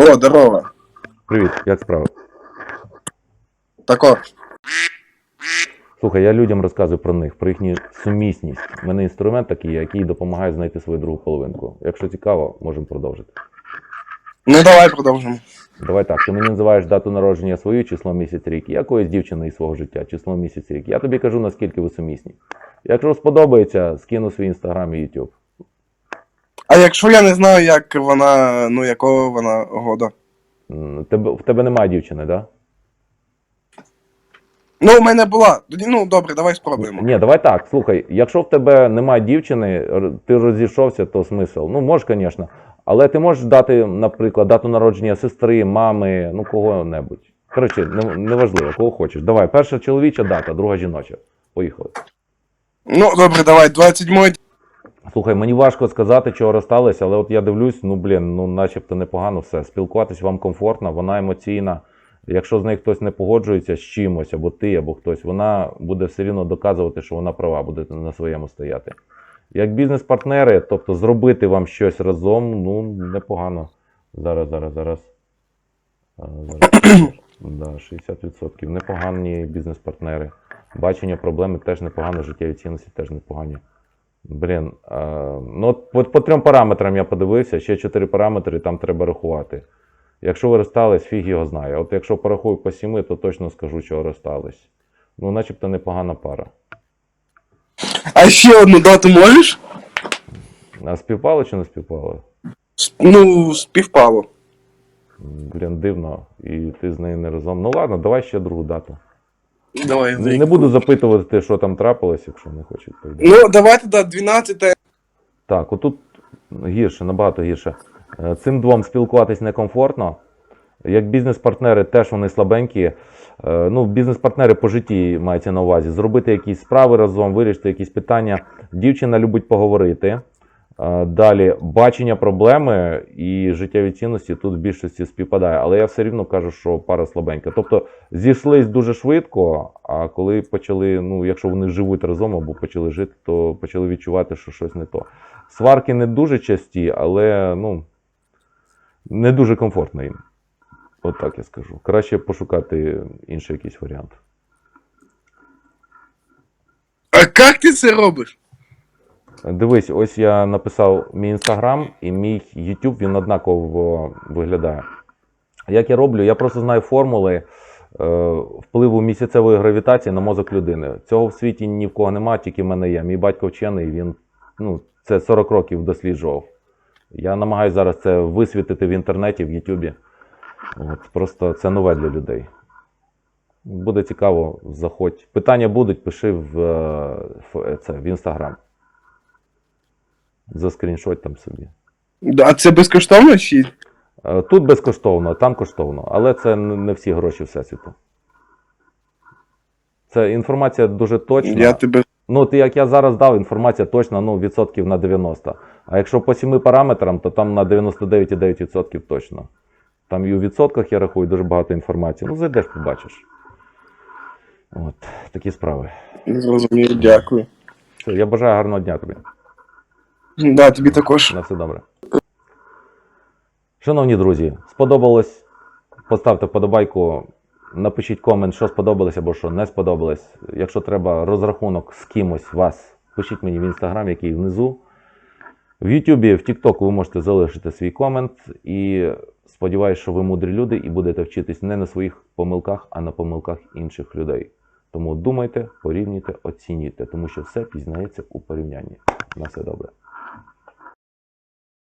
О, здорово. Привіт, як справа? Тако. Слухай, я людям розказую про них, про їхню сумісність. У мене інструмент такий, який допомагає знайти свою другу половинку. Якщо цікаво, можемо продовжити. Ну давай продовжимо. Давай так, ти мені називаєш дату народження свою, число місяць рік, якоїсь дівчини із свого життя, число місяць рік. Я тобі кажу, наскільки ви сумісні. Якщо сподобається, скину свій інстаграм і YouTube. А якщо я не знаю, як вона, ну якого вона года? М, Тебе, в тебе немає дівчини, так? Да? Ну, у мене була. Тоді, ну добре, давай спробуємо. Ні, давай так. Слухай, якщо в тебе немає дівчини, р- ти розійшовся, то смисл. Ну, можеш, звісно. Але ти можеш дати, наприклад, дату народження сестри, мами, ну кого-небудь. Коротше, не- неважливо, кого хочеш. Давай, перша чоловіча дата, друга жіноча. Поїхали. Ну, добре, давай, 27 Слухай, мені важко сказати, чого розсталися, але от я дивлюсь, ну блін, ну начебто непогано все. Спілкуватись вам комфортно, вона емоційна. Якщо з нею хтось не погоджується з чимось, або ти, або хтось, вона буде все рівно доказувати, що вона права, буде на своєму стояти. Як бізнес-партнери, тобто зробити вам щось разом, ну непогано. Зараз, зараз, зараз. Зараз. Да, 60%. Непогані бізнес-партнери. Бачення проблеми теж непогано, життєві цінності теж непогані. Блін, а, ну от по, по трьом параметрам я подивився, ще чотири параметри там треба рахувати. Якщо ви розстались, фіг його знає. От якщо порахую по сіми, то точно скажу, чого розстались. Ну, начебто непогана пара. А ще одну дату можеш? А співпало чи не співпало? Ну, співпало. Блін, дивно, і ти з нею не разом. Ну ладно, давай ще другу дату. Давай. Не, не буду запитувати, що там трапилось, якщо не хочуть. Ну, давай тоді 12 Так, отут гірше, набагато гірше. Е, Цим двом спілкуватись некомфортно. Як бізнес-партнери теж вони слабенькі. Е, Ну, бізнес-партнери по житті мається на увазі. Зробити якісь справи разом, вирішити якісь питання. Дівчина любить поговорити. Далі бачення проблеми і життєві цінності тут в більшості співпадає. Але я все рівно кажу, що пара слабенька. Тобто зійшлись дуже швидко, а коли почали, ну, якщо вони живуть разом або почали жити, то почали відчувати, що щось не то. Сварки не дуже часті, але ну, не дуже комфортно їм. От так я скажу. Краще пошукати інший якийсь варіант. А як ти це робиш? Дивись, ось я написав мій інстаграм і мій YouTube, він однаково виглядає. Як я роблю, я просто знаю формули е, впливу місяцевої гравітації на мозок людини. Цього в світі ні в кого немає, тільки в мене є. Мій батько вчений, він ну, це 40 років досліджував. Я намагаюся зараз це висвітити в інтернеті, в Ютубі. Просто це нове для людей. Буде цікаво, заходь. Питання будуть, пиши в, е, в, це, в інстаграм. Заскріншот там собі. А це безкоштовно чи? Е, Тут безкоштовно, там коштовно, але це не всі гроші Всесвіту. Це інформація дуже точна. Я тебе. Ну, от як я зараз дав, інформація точна, ну, відсотків на 90. А якщо по семи параметрам, то там на 99,9% точно. Там і у відсотках я рахую дуже багато інформації. Ну, зайдеш, побачиш. От, такі справи. Зрозумів, дякую. Все, я бажаю гарного дня тобі. Да, тобі також. На все добре. Шановні друзі, сподобалось? Поставте вподобайку, напишіть комент, що сподобалось або що не сподобалось. Якщо треба розрахунок з кимось вас, пишіть мені в інстаграм, який внизу. В Ютубі, в Тіктоку ви можете залишити свій комент. І сподіваюся, що ви мудрі люди і будете вчитись не на своїх помилках, а на помилках інших людей. Тому думайте, порівнюйте, оцінюйте, тому що все пізнається у порівнянні. На все добре.